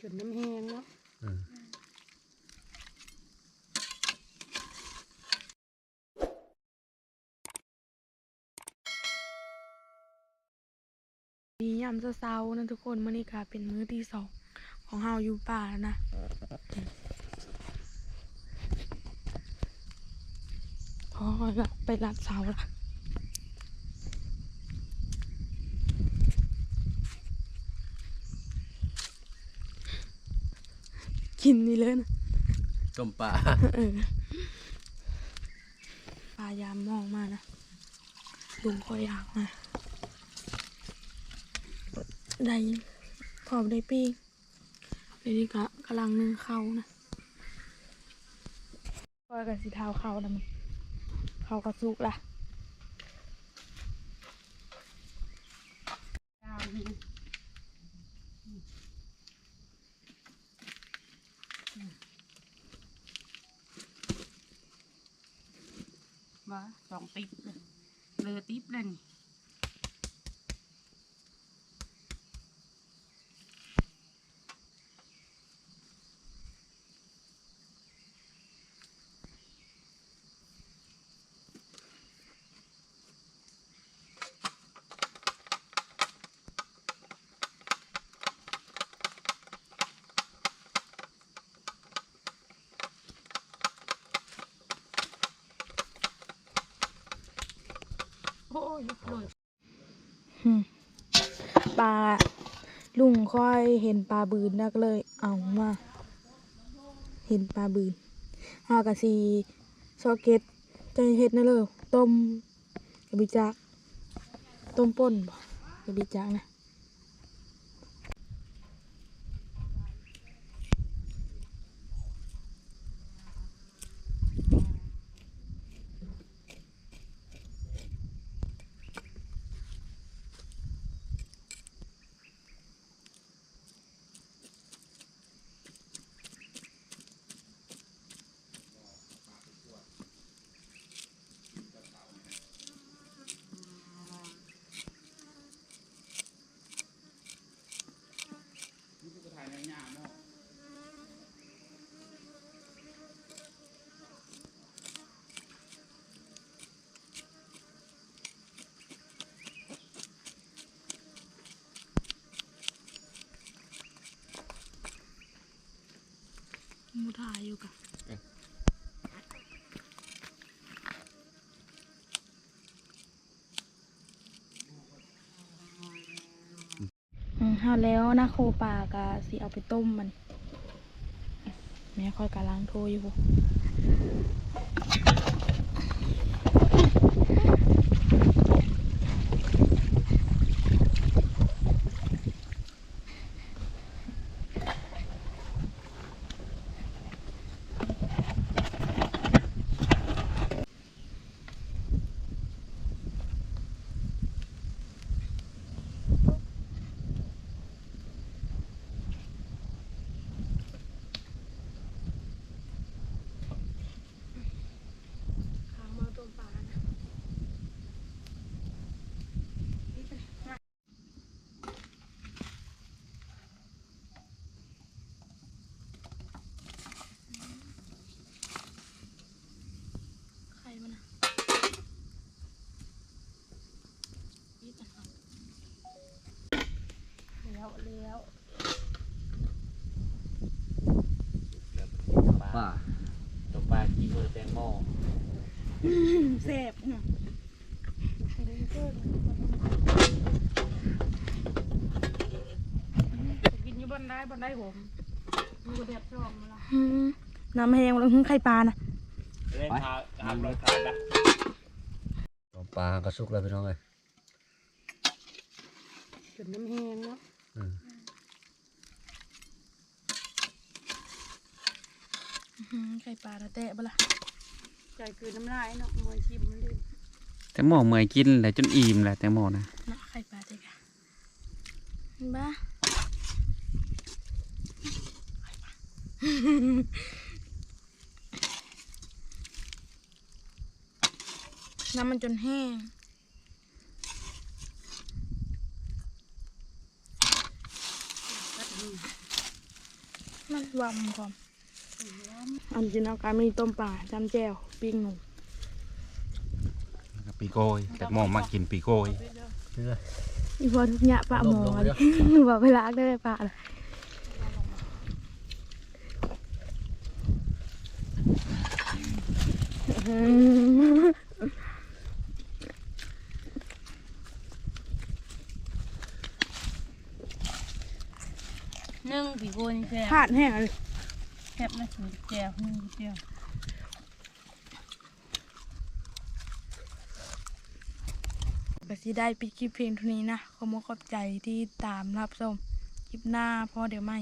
จนน้ำแห้งเนาะมดียามเช้าๆนะทุกคนมื้อนี้ค่ะ เป็นมื้อที่สองของเฮาอยู่ป่าแล้วนะพอละไปลัดเสาละ กินนี่เลยนะต้มปลาเออปลายามมองมานะลุงก็อยากมาได้พอได้ปีเดี๋ยวนี้ก็กำลังนึ่งเข้าวนะก็กับสีเทาเข้าวนะมันเข้าวกระสุกละย ว่าสองติ๊บเลยเรือติ๊บเลยนี่ โอ้ยเลยปลาลุงค่อยเห็นปลาบืนนักเลย เอามาเห็นปลาบืนหากะสีซอเก็ตใจเห็ดนั่นเลยต้มกระบิจักต้มป่นกระบิจักนะ ถ่ายอยู่กับอืมเอาแล้วนะโคปลากะสิเอาไปต้มมัน แม่ค่อยกำลังโทรอยู่ ข้าวมาต้มปลานะไข่มันนะนี่จะเอา แล้วแล้วปลาต้มปลากีมือแตงโมเสพเนี่ยกินอยู่บนได้บนได้ผมมือเด็ดชอบมาละน้ำแห้งแล้วหึไข่ปลานะเล่นทาทำรถขาดนะต้มปลากระสุกแล้วพี่น้องเลยจนน้ำแห้งเนาะอืม ไข่ปลาแล้วแตะบละใจคือน้ำลายเนาะมวยชิมมันเลยแตงโมเมื่อยกินแหละจนอิ่มแหละแตงโมนะเนาะไข่ปลาเด็กอะเห็นบ้าน้ำมันจนแห้ง มัน วำพร้อมอันจินเอาการมีต้มปลาจำแจ่วปิ้งหนูแล้วก็ปีโกยแต่หมอมากินปีโกยนี่เลยอีพอทุกอย่างปลาหมอลงๆดิเด้อบอกไปล้างได้ไหมปลาเลยอืม นึ่งผีโกนี่แซ่บขาดแห้งเลยแซ่บนะถึงแจ่วนึ่งแจ่วก็สิได้ปิดคลิปเพลงเท่านี้นะขอมขอบใจที่ตามรับชมคลิปหน้าพอเดี๋ยวไม่